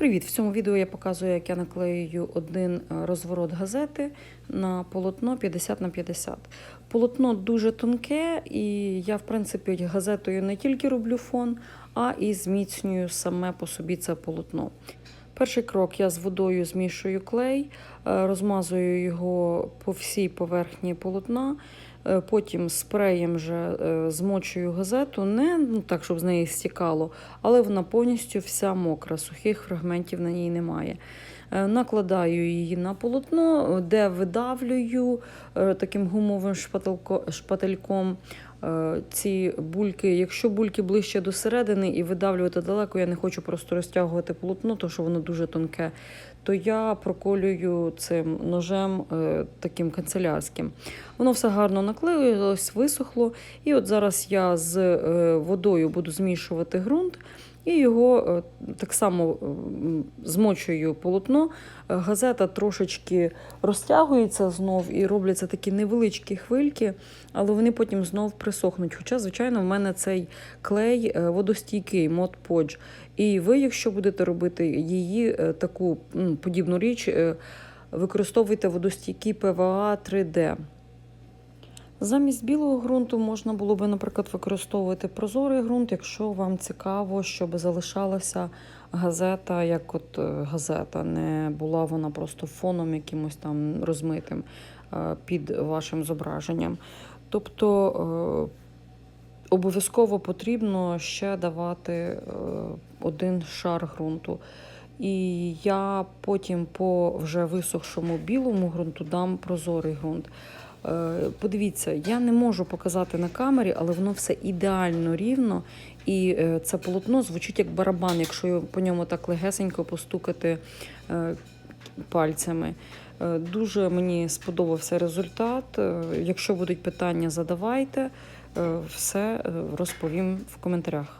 Привіт! В цьому відео я показую, як я наклеюю один е, розворот газети на полотно 50 на 50. Полотно дуже тонке, і я, в принципі, газетою не тільки роблю фон, а і зміцнюю саме по собі це полотно. Перший крок я з водою змішую клей, е, розмазую його по всій поверхні полотна. Е, Потім спреєм вже е, змочую газету, не ну, так, щоб з неї стікало, але вона повністю вся мокра, сухих фрагментів на ній немає. Накладаю її на полотно, де видавлюю таким гумовим шпательком ці бульки. Якщо бульки ближче до середини і видавлювати далеко, я не хочу просто розтягувати полотно, тому що воно дуже тонке, то я проколюю цим ножем е, таким канцелярським. Воно все гарно наклеїлось, висохло. І от зараз я з е, водою буду змішувати ґрунт. І його е, так само е, змочую полотно. Е, Газета трошечки розтягується знов і робляться такі невеличкі хвильки, але вони потім знов присохнуть. Хоча, звичайно, в мене цей клей водостійкий, мод Podge. І ви, якщо будете робити її таку подібну річ, використовуйте водостійкий ПВА 3D. Замість білого ґрунту можна було би, наприклад, використовувати прозорий ґрунт, якщо вам цікаво, щоб залишалася газета, як от е, газета, не була вона просто фоном якимось там розмитим е, під вашим зображенням. Тобто е, обов'язково потрібно ще давати один шар ґрунту. І я потім по вже висохшому білому ґрунту дам прозорий ґрунт. Е, Подивіться, я не можу показати на камері, але воно все ідеально рівно. І е, це полотно звучить як барабан, якщо по ньому так легесенько постукати е, пальцями. Дуже мені сподобався результат. Якщо будуть питання, задавайте. Все розповім в коментарях.